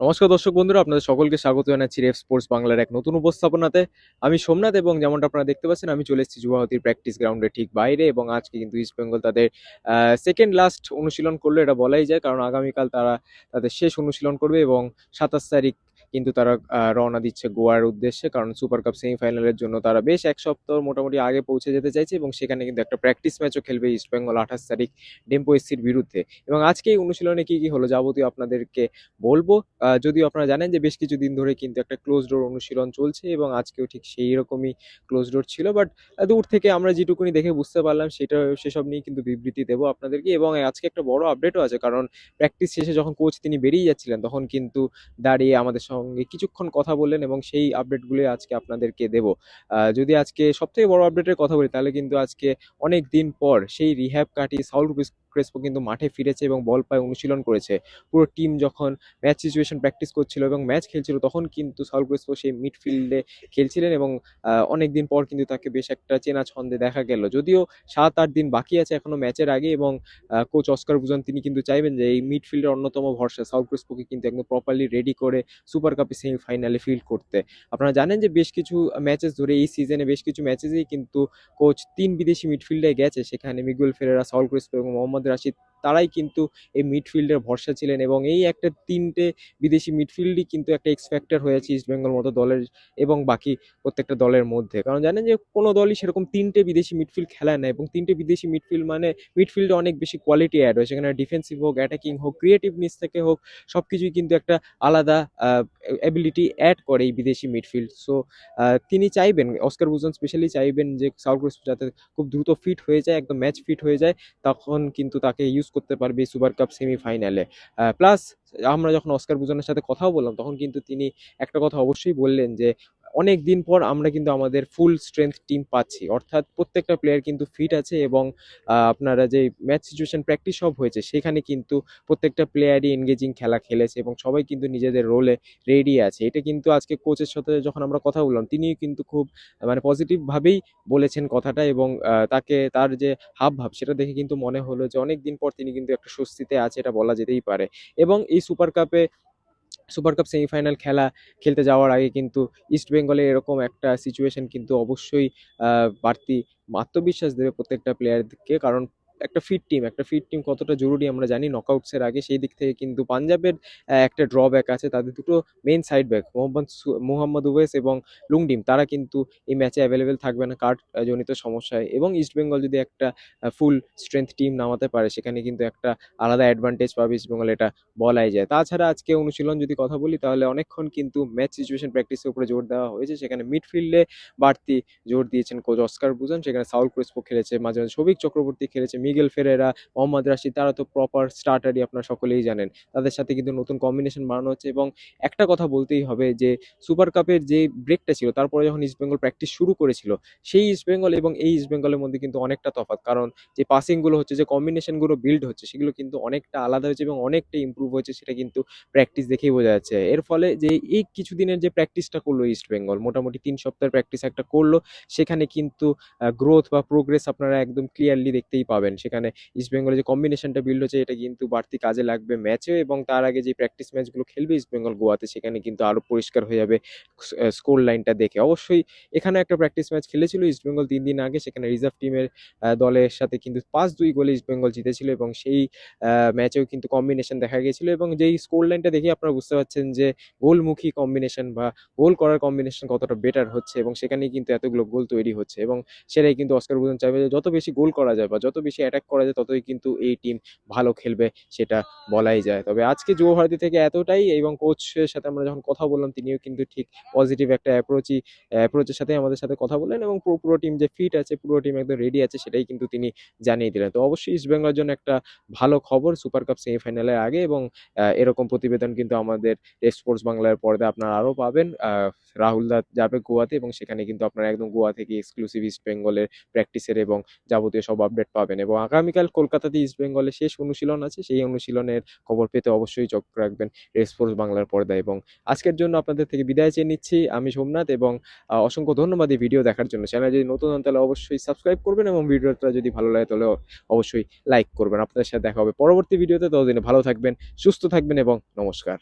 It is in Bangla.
নমস্কার দর্শক বন্ধুরা, আপনাদের সকলকে স্বাগত জানাচ্ছি রেফ স্পোর্টস বাংলার এক নতুন উপস্থাপনাতে। আমি সোমনাথ এবং যেমনটা আপনারা দেখতে পাচ্ছেন, আমি চলে এসেছি যুবাহতির প্র্যাকটিস গ্রাউন্ডে ঠিক বাইরে এবং আজকে কিন্তু ইস্টবেঙ্গল তাদের সেকেন্ড লাস্ট অনুশীলন করল, এটা বলাই যায়, কারণ আগামীকাল তারা তাদের শেষ অনুশীলন করবে এবং সাতাশ তারিখ কিন্তু তারা রওনা দিচ্ছে গোয়ার উদ্দেশ্যে। কারণ সুপার কাপ সেমিফাইনালের জন্য তারা বেশ এক সপ্তাহ মোটামুটি আগে পৌঁছে যেতে চাইছে এবং সেখানে কিন্তু একটা প্র্যাকটিস ম্যাচও খেলবে ইস্ট বেঙ্গল আঠাশ তারিখ ডেম্পো এসসির বিরুদ্ধে। এবং আজকে এই অনুশীলনে কী কী হলো যাবতীয় আপনাদেরকে বলব। যদিও আপনারা জানেন যে বেশ কিছুদিন ধরে কিন্তু একটা ক্লোজ ডোর অনুশীলন চলছে এবং আজকেও ঠিক সেই রকমই ক্লোজ ডোর ছিল। বাট দূর থেকে আমরা যেটুকুনি দেখে বুঝতে পারলাম সেটা, সেসব নিয়ে কিন্তু বিবৃতি দেবো আপনাদেরকে। এবং আজকে একটা বড় আপডেটও আছে। কারণ প্র্যাকটিস শেষে যখন কোচ তিনি বেরিয়ে যাচ্ছিলেন, তখন কিন্তু দাঁড়িয়ে আমাদের সঙ্গে কিছুক্ষণ কথা বললেন এবং সেই আপডেটগুলো আজকে আপনাদেরকে দেব। যদি আজকে সবথেকে বড় আপডেটের কথা বলি, তাহলে কিন্তু আজকে অনেক দিন পর সেই রিহ্যাব কাটি সাউল ক্রেসপো কিন্তু মাঠে ফিরেছে এবং বল পায়ে অনুশীলন করেছে। পুরো টিম যখন ম্যাচ সিচুয়েশন প্র্যাকটিস করছিল এবং ম্যাচ খেলছিল, তখন কিন্তু সাউল ক্রেসপো সেই মিডফিল্ডে খেলছিলেন এবং অনেক দিন পর কিন্তু তাকে বেশ একটা চেনা ছন্দে দেখা গেল। যদিও সাত আট দিন বাকি আছে এখনও ম্যাচের আগে এবং কোচ অস্কার বুজন তিনি কিন্তু চাইবেন যে এই মিডফিল্ডের অন্যতম ভরসা সাউল ক্রেসপোকে কিন্তু একদম প্রপারলি রেডি করে সুপার কাপে সেমিফাইনালে ফিল্ড করতে। আপনারা জানেন যে বেশ কিছু ম্যাচেস ধরে এই সিজনে বেশ কিছু ম্যাচেসেই কিন্তু কোচ তিন বিদেশি মিডফিল্ডে গেছে। সেখানে মিগুল ফেরেরা, সাউল ক্রেসপো এবং মোহাম্মদ রাশিদ তারাই কিন্তু এই মিডফিল্ডের ভরসা ছিলেন এবং এই একটা তিনটে বিদেশি মিডফিল্ডই কিন্তু একটা এক্স ফ্যাক্টর হয়েছে ইস্টবেঙ্গল মতো দলের এবং বাকি প্রত্যেকটা দলের মধ্যে। কারণ জানেন যে কোনো দলই সেরকম তিনটে বিদেশি মিডফিল্ড খেলায় না এবং তিনটে বিদেশি মিডফিল্ড মানে মিডফিল্ডে অনেক বেশি কোয়ালিটি অ্যাড হয়। সেখানে ডিফেন্সিভ হোক অ্যাটাকিং হোক ক্রিয়েটিভনেস থেকে হোক সব কিছুই কিন্তু একটা আলাদা অ্যাবিলিটি অ্যাড করে এই বিদেশি মিডফিল্ড সো তিনি চাইবেন অস্কার বুজন স্পেশালি চাইবেন যে সাউথ যাতে খুব দ্রুত ফিট হয়ে যায়, একদম ম্যাচ ফিট হয়ে যায়, তখন কিন্তু তাকে ইউজ করতে পারবে সুপার কাপ সেমিফাইনালে প্লাস আমরা যখন অস্কার বুজনের সাথে কথাও বললাম, তখন কিন্তু তিনি একটা কথা অবশ্যই বললেন যে অনেক দিন পর আমরা কিন্তু আমাদের ফুল স্ট্রেংথ টিম পাচ্ছি। অর্থাৎ প্রত্যেকটা প্লেয়ার কিন্তু ফিট আছে এবং আপনারা যে ম্যাচ সিচুয়েশন প্র্যাকটিস সব হয়েছে, সেখানে কিন্তু প্রত্যেকটা প্লেয়ারই এনগেজিং খেলা খেলেছে এবং সবাই কিন্তু নিজেদের রোলে রেডি আছে। এটা কিন্তু আজকে কোচের সাথে যখন আমরা কথা বললাম, তিনিও কিন্তু খুব মানে পজিটিভভাবেই বলেছেন কথাটা এবং তাকে, তার যে হাব ভাব সেটা দেখে কিন্তু মনে হলো যে অনেক দিন পর তিনি কিন্তু একটা স্বস্তিতে আছে, এটা বলা যেতেই পারে। এবং এই সুপার কাপে সুপার কাপ সেমিফাইনাল খেলা খেলতে যাওয়ার আগে কিন্তু ইস্ট বেঙ্গলে এরকম একটা সিচুয়েশন কিন্তু অবশ্যই বাড়তি আত্মবিশ্বাস দেবে প্রত্যেকটা প্লেয়ারকে কারণ একটা ফিট টিম একটা ফিট টিম কতটা জরুরি আমরা জানি নকআউটসের আগে, সেই দিক থেকে কিন্তু পাঞ্জাবের একটা ড্রব্যাক আছে। তাদের দুটো main side back Mohammad Mohammad Uvais এবং লুংডিম, তারা কিন্তু এই ম্যাচে অ্যাভেলেবেল থাকবে না কার্ড জনিত সমস্যায়। এবং ইস্ট বেঙ্গল যদি একটা ফুল স্ট্রেংথ টিম নামাতে পারে, সেখানে কিন্তু একটা আলাদা অ্যাডভান্টেজ পাবে ইস্ট বেঙ্গল এটা বলাই যায়। তাছাড়া আজকে অনুশীলন যদি কথা বলি, তাহলে অনেকক্ষণ কিন্তু ম্যাচ সিচুয়েশন প্র্যাকটিসের উপরে জোর দেওয়া হয়েছে। সেখানে মিডফিল্ডে বাড়তি জোর দিয়েছেন কোচ অস্কার বুজন সেখানে সাউল ক্রিস্পো খেলেছে, মাঝে মাঝে সৌভিক চক্রবর্তী খেলেছে মিগেল ফেরেরা, মোহাম্মদ রাশিদ, তারা তো প্রপার স্টার্টারই আপনারা সকলেই জানেন। তাদের সাথে কিন্তু নতুন কম্বিনেশন বানানো হচ্ছে এবং একটা কথা বলতেই হবে যে সুপার কাপের যে ব্রেকটা ছিল, তারপরে যখন ইস্ট বেঙ্গল প্র্যাকটিস শুরু করেছিল, সেই ইস্ট বেঙ্গল এবং এই ইস্ট বেঙ্গলের মধ্যে কিন্তু অনেকটা তফাৎ। কারণ যে পাসিংগুলো হচ্ছে, যে কম্বিনেশনগুলো বিল্ড হচ্ছে, সেগুলো কিন্তু অনেকটা আলাদা হয়েছে এবং অনেকটা ইমপ্রুভ হয়েছে, সেটা কিন্তু প্র্যাকটিস দেখেই বোঝা যাচ্ছে। এর ফলে যে এই কিছুদিনের যে প্র্যাকটিসটা করল ইস্ট বেঙ্গল মোটামুটি তিন সপ্তাহের প্র্যাকটিস একটা করল, সেখানে কিন্তু গ্রোথ বা প্রোগ্রেস আপনারা একদম ক্লিয়ারলি দেখতেই পাবেন। সেখানে ইস্ট বেঙ্গলের যে কম্বিনেশনটা বিল্ড হচ্ছে, এটা কিন্তু বাড়তি কাজে লাগবে ম্যাচেও এবং তার আগে যে প্র্যাকটিস ম্যাচগুলো খেলবে ইস্ট বেঙ্গল গোয়াতে, সেখানে কিন্তু আরও পরিষ্কার হয়ে যাবে স্কোর লাইনটা দেখে। অবশ্যই এখানে একটা প্র্যাকটিস ম্যাচ খেলেছিল ইস্ট বেঙ্গল তিন দিন আগে। সেখানে রিজার্ভ টিমের দলের সাথে কিন্তু পাঁচ দুই গোলে ইস্ট বেঙ্গল জিতেছিল এবং সেই ম্যাচেও কিন্তু কম্বিনেশন দেখা গিয়েছিল এবং যেই স্কোর লাইনটা দেখে আপনারা বুঝতে পারছেন যে গোলমুখী কম্বিনেশন বা গোল করার কম্বিনেশন কতটা বেটার হচ্ছে এবং সেখানেই কিন্তু এতগুলো গোল তৈরি হচ্ছে এবং সেটাই কিন্তু অস্কার বুজন চাইবে যে যত বেশি গোল করা যায় বা যত বেশি অ্যাটাক করা যায় ততই কিন্তু এই টিম ভালো খেলবে সেটা বলাই যায়। তবে আজকে যুব ভারতী থেকে এতটাই এবং কোচের সাথে আমরা যখন কথা বললাম, তিনিও কিন্তু ঠিক পজিটিভ একটা অ্যাপ্রোচই অ্যাপ্রোচের সাথে আমাদের সাথে কথা বললেন এবং পুরো টিম যে ফিট আছে, পুরো টিম একদম রেডি আছে সেটাই কিন্তু তিনি জানিয়ে দিলেন। তো অবশ্যই ইস্ট বেঙ্গলের জন্য একটা ভালো খবর সুপার কাপ সেমিফাইনালের আগে এবং এরকম প্রতিবেদন কিন্তু আমাদের স্পোর্টস বাংলার পর্দা আপনারা আরও পাবেন। রাহুল দা যাবে গোয়াতে এবং সেখানে কিন্তু আপনারা একদম গোয়া থেকে এক্সক্লুসিভ ইস্ট বেঙ্গলের প্র্যাকটিসের এবং যাবতীয় সব আপডেট পাবেন এবং আগামীকাল কলকাতাতে ইস্ট বেঙ্গলের শেষ অনুশীলন আছে, সেই অনুশীলনের খবর পেতে অবশ্যই চোখ রাখবেন স্পোর্টস বাংলার পর্দায় এবং আজকের জন্য আপনাদের থেকে বিদায় চেয়ে নিচ্ছি আমি সোমনাথ এবং অসংখ্য ধন্যবাদ এই ভিডিও দেখার জন্য। চ্যানেল যদি নতুন হন তাহলে অবশ্যই সাবস্ক্রাইব করবেন এবং ভিডিওটা যদি ভালো লাগে তাহলে অবশ্যই লাইক করবেন। আপনাদের সাথে দেখা হবে পরবর্তী ভিডিওতে ততদিনে ভালো থাকবেন, সুস্থ থাকবেন এবং নমস্কার।